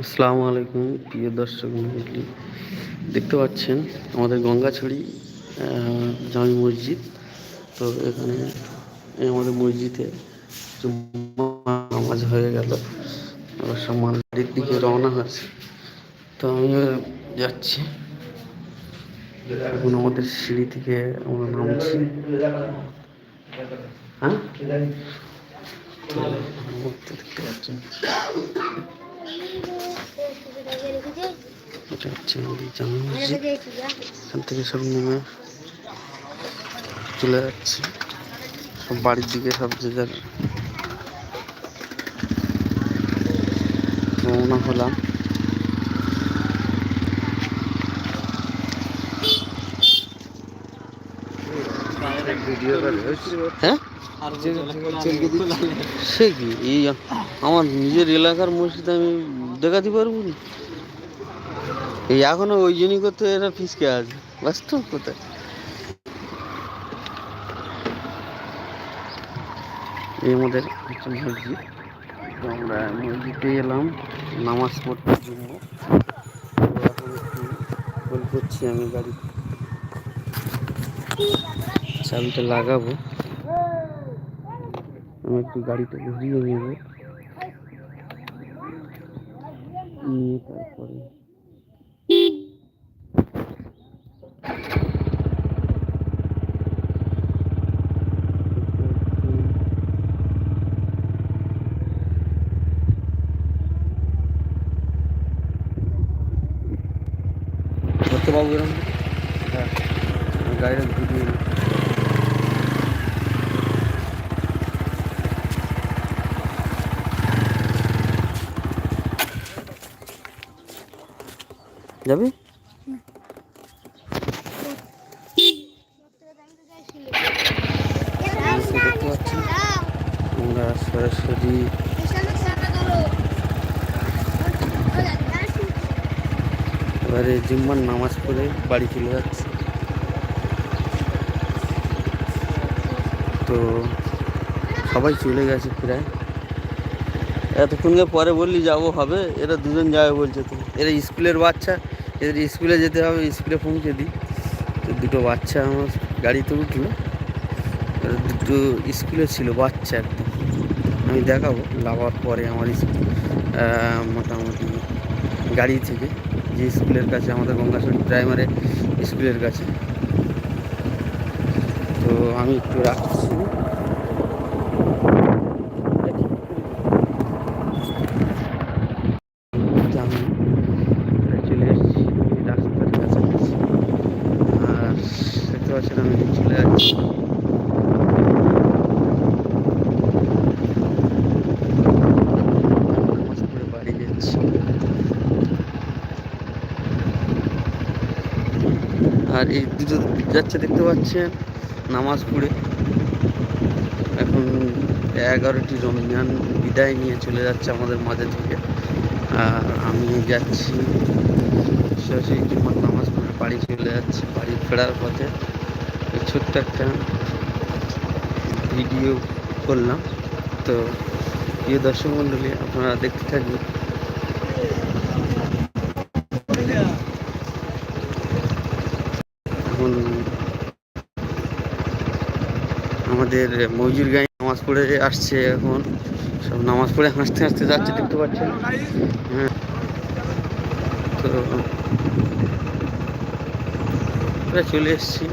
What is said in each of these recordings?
আসসালামু আলাইকুম, প্রিয় দর্শক মন্ডলী দেখতে পাচ্ছেন আমাদের গঙ্গাছড়ি জামি মসজিদ। তো এখানে আমাদের মসজিদে নামাজ হয়ে গেল। বাড়ির দিকে রওনা হচ্ছে তো আমিও যাচ্ছি। এখন আমাদের সিঁড়ি থেকে আমরা নামছি। হ্যাঁ? তো মধ্যে দেখতে পাচ্ছেন এটা হচ্ছে আমাদের জামা মসজিদ এখান থেকে সব নেমে চলে যাচ্ছে। সব বাড়ির দিকে সব যে যার রওনা হলাম। হ্যাঁ? সে কি? এই আমার নিজের এলাকার মসজিদ আমি দেখাতে পারব না। এই এখনও ওই জন্যই করতে এরা ফিসকে আছে বাস্তব কোথায়? এই আমাদের মসজিদ। আমরা মসজিদে এলাম, নামাজ পড়তে জন্য। এখন করছি আমি গাড়ি। চাবিটা লাগাবো। আমি একটু গাড়িটা ঘুরিয়ে নেব। নিয়ে তারপরে পারব এরকম হ্যাঁ গাড়িটা ঘুরিয়ে যাবি? আমরা সরাসরি এবারে জিম্মার নামাজ পড়ে বাড়ি চলে যাচ্ছে। তো সবাই চলে গেছে প্রায়। এতক্ষণকে পরে বললি যাব, হবে? এরা দুজন যাবে বলছে তো। এরা স্কুলের বাচ্চা, এদের স্কুলে যেতে হবে, স্কুলে পৌঁছে দিই। তো দুটো বাচ্চা আমার গাড়িতে উঠল। দুটো স্কুলে ছিল, বাচ্চা একদম। আমি দেখাবো, লাভার পরে আমার স্কুল মোটামুটি গাড়ি থেকে, যে স্কুলের কাছে, আমাদের গঙ্গাসরী প্রাইমারি স্কুলের কাছে। তো আমি একটু রাখছি আমি প্রায় চলে এসেছি রাস্তার কাছাকাছি আর দেখতে পাচ্ছেন আমি চলে যাচ্ছি নামাজ পড়ে বাড়ি যাচ্ছি আর এই দুটো যাচ্ছে দেখতে পাচ্ছেন, নামাজ পড়ে। এখন এগারোটি রমজান বিদায় নিয়ে চলে যাচ্ছে আমাদের মাঝে থেকে। আর আমি যাচ্ছি নামাজ পড়ে বাড়ি চলে যাচ্ছি, বাড়ি ফেরার পথে। ছোট্ট একটা ভিডিও করলাম। তো প্রিয় দর্শক মণ্ডলী, আপনারা দেখতে থাকবেন এখন আমাদের মজুর গাই নামাজ পড়ে আসছে এখন। সব নামাজ পড়ে হাসতে হাসতে যাচ্ছে, দেখতে পাচ্ছেন? হ্যাঁ। তো চলে এসেছি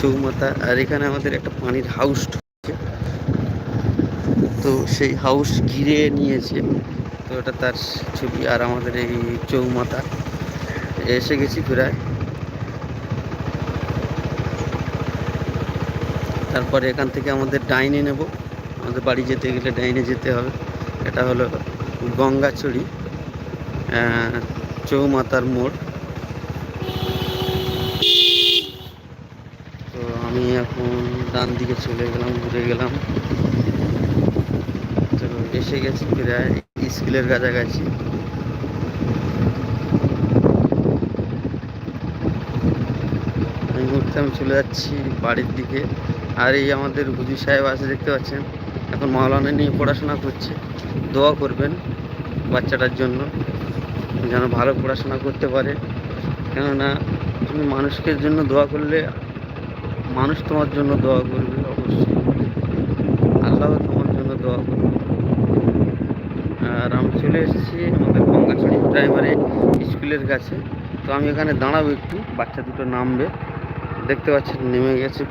চৌমাথা আর এখানে আমাদের একটা পানির হাউস ঢুকছে। তো সেই হাউস ঘিরে নিয়েছে। তো এটা তার ছবি আর আমাদের এই চৌমাথা এসে গেছি প্রায় তারপরে এখান থেকে আমাদের ডাইনে নেব। আমাদের বাড়ি যেতে গেলে ডাইনে যেতে হবে। এটা হলো গঙ্গাচড়ি চৌমাতার মোড়। তো আমি এখন ডান দিকে চলে গেলাম, ঘুরে গেলাম। তো এসে গেছি প্রায় স্কুলের কাছাকাছি। এই মুহূর্তে আমি চলে যাচ্ছি বাড়ির দিকে। আর এই আমাদের হুজুর সাহেব আছে, দেখতে পাচ্ছেন? এখন মাওলানা নিয়ে পড়াশোনা করছে। দোয়া করবেন বাচ্চাটার জন্য, যেন ভালো পড়াশোনা করতে পারে। কেননা, তুমি মানুষকে জন্য দোয়া করলে, মানুষ তোমার জন্য দোয়া করবে অবশ্যই। আল্লাহ তোমার জন্য দোয়া করবে। আর আমি চলে এসেছি আমাদের গঙ্গাছড়ি প্রাইমারি স্কুলের কাছে। তো আমি এখানে দাঁড়াবো একটু, বাচ্চা দুটো নামবে। দেখতে পাচ্ছেন, নেমে গেছে।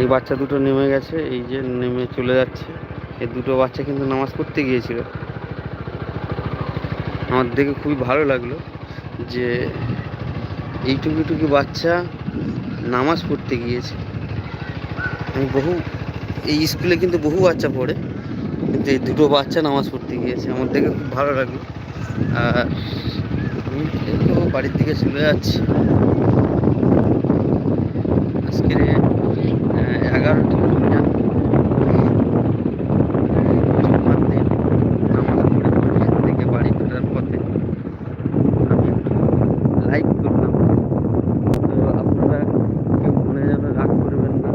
এই বাচ্চা দুটো নেমে গেছে, এই যে নেমে চলে যাচ্ছে। এই দুটো বাচ্চা কিন্তু নামাজ পড়তে গিয়েছিল। আমার দেখে খুবই ভালো লাগল যে এইটুকু টুকু বাচ্চা নামাজ পড়তে গিয়েছে। আমি বহু, এই স্কুলে কিন্তু বহু বাচ্চা পড়ে, কিন্তু এই দুটো বাচ্চা নামাজ পড়তে গিয়েছে। আমার দেখে খুব ভালো লাগল। আর আমি বাড়ির দিকে চলে যাচ্ছি। আজকের এগারোটি রমজান জুম্মার দিন নামাজ পড়ে মসজিদ থেকে বাড়ি ফেরার পথে আমি একটু লাইভ করলাম তো আপনারা কেউ মনে যেন রাগ করবেন না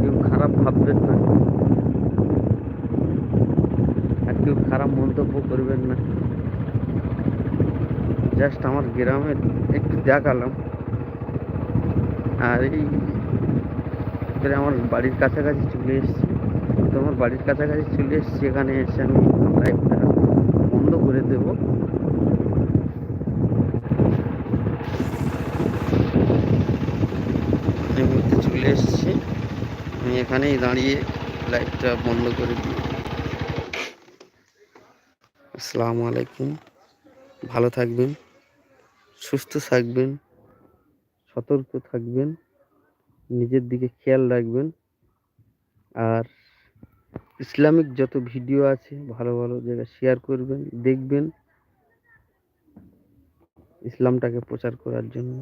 কেউ খারাপ ভাববেন না আর কেউ খারাপ মন্তব্য করবেন না। জাস্ট আমার গ্রামের একটু দেখালাম। আর এই আমার বাড়ির কাছাকাছি চলে এসেছি। তো আমার বাড়ির কাছাকাছি চলে এসেছি, এখানে এসে আমি লাইফটা বন্ধ করে দেব। চলে এসেছি। আমি এখানেই দাঁড়িয়ে লাইটটা বন্ধ করে দিই। আসসালামু আলাইকুম। ভালো থাকবেন, সুস্থ থাকবেন, সতর্ক থাকবেন, নিজের দিকে খেয়াল রাখবেন। আর ইসলামিক যত ভিডিও আছে, ভালো ভালো জায়গায় শেয়ার করবেন, দেখবেন ইসলামটাকে প্রচার করার জন্য।